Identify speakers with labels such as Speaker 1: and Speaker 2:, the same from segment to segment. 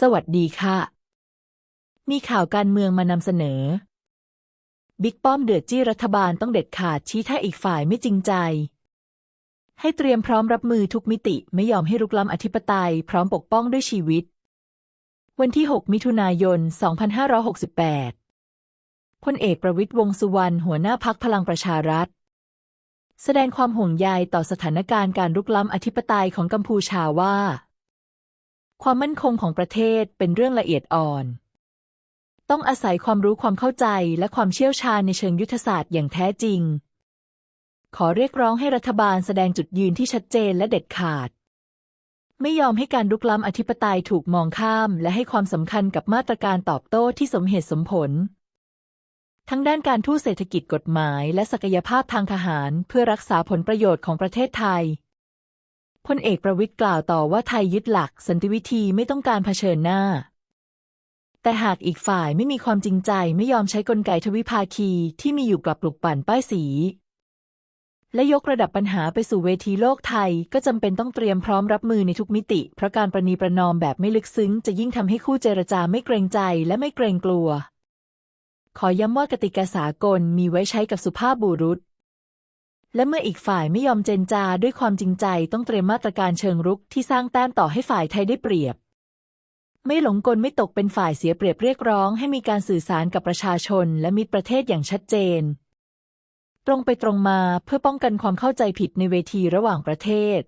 Speaker 1: สวัสดีค่ะ มีข่าวการเมืองมานำเสนอ บิ๊กป้อมเดือดจี้รัฐบาลต้องเด็ดขาดชี้ถ้าอีกฝ่ายไม่จริงใจ ให้เตรียมพร้อมรับมือทุกมิติไม่ยอมให้รุกล้ำอธิปไตย พร้อมปกป้องด้วยชีวิต วันที่ 6 มิถุนายน 2568พลเอกประวิตยวงสุวรรณหัวหน้าพักพลังประชารัฐ แสดงความห่วงใยต่อสถานการณ์การรุกล้ำอธิปไตยของกัมพูชาว่า ความมั่นคงของประเทศเป็นเรื่องละเอียดอ่อน ต้องอาศัยความรู้ความเข้าใจและความเชี่ยวชาญในเชิงยุทธศาสตร์อย่างแท้จริง ขอเรียกร้องให้รัฐบาลแสดงจุดยืนที่ชัดเจนและเด็ดขาด ไม่ยอมให้การรุกล้ำอธิปไตยถูกมองข้าม และให้ความสำคัญกับมาตรการตอบโต้ที่สมเหตุสมผล ทั้งด้านการทูตเศรษฐกิจกฎหมาย และศักยภาพทางทหารเพื่อรักษาผลประโยชน์ของประเทศไทย พลเอกประวิตยกล่าวต่อว่าไทยยึดหลักสันติวิธีไม่ต้องการเผชิญหน้า แต่หากอีกฝ่ายไม่มีความจริงใจไม่ยอมใช้กลไกทวิภาคีที่มีอยู่กลับปลุกปั่นป้ายสี และยกระดับปัญหาไปสู่เวทีโลกไทยก็จำเป็นต้องเตรียมพร้อมรับมือในทุกมิติ เพราะการประนีประนอมแบบไม่ลึกซึ้ง จะยิ่งทำให้คู่เจรจาไม่เกรงใจและไม่เกรงกลัว ขอย้ำว่ากติกาสากลมีไว้ใช้กับสุภาพบุรุษ และเมื่ออีกฝ่ายไม่ยอมเจนจาด้วยความจริงใจต้องเตรียมมาตรการเชิงรุกที่สร้างแต้มต่อให้ฝ่ายไทยได้เปรียบ ไม่หลงกลไม่ตกเป็นฝ่ายเสียเปรียบเรียกร้องให้มีการสื่อสารกับประชาชนและมิตรประเทศอย่างชัดเจน ตรงไปตรงมาเพื่อป้องกันความเข้าใจผิดในเวทีระหว่างประเทศ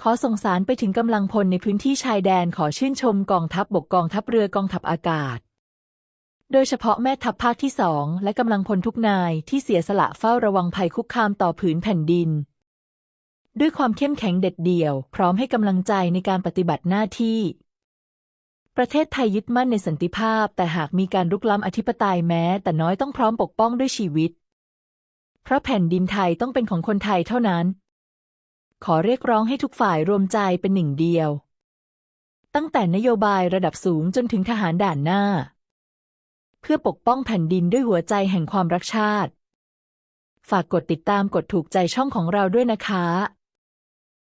Speaker 1: ขอส่งสารไปถึงกำลังพลในพื้นที่ชายแดนขอชื่นชมกองทัพบบกกองทัพเรือกองทัพอากาศ โดยเฉพาะแม่ทัพภาคที่สองและกำลังพลทุกนายที่เสียสละเฝ้าระวังภัยคุกคามต่อผืนแผ่นดิน ด้วยความเข้มแข็งเด็ดเดี่ยว พร้อมให้กำลังใจในการปฏิบัติหน้าที่ ประเทศไทยยึดมั่นในสันติภาพ แต่หากมีการรุกล้ำอธิปไตยแม้ แต่น้อยต้องพร้อมปกป้องด้วยชีวิต เพราะแผ่นดินไทยต้องเป็นของคนไทยเท่านั้น ขอเรียกร้องให้ทุกฝ่ายรวมใจเป็นหนึ่งเดียว ตั้งแต่นโยบายระดับสูงจนถึงทหารด่านหน้า เพื่อปกป้องแผ่นดินด้วยหัวใจแห่งความรักชาติ ฝากกดติดตามกดถูกใจช่องของเราด้วยนะคะ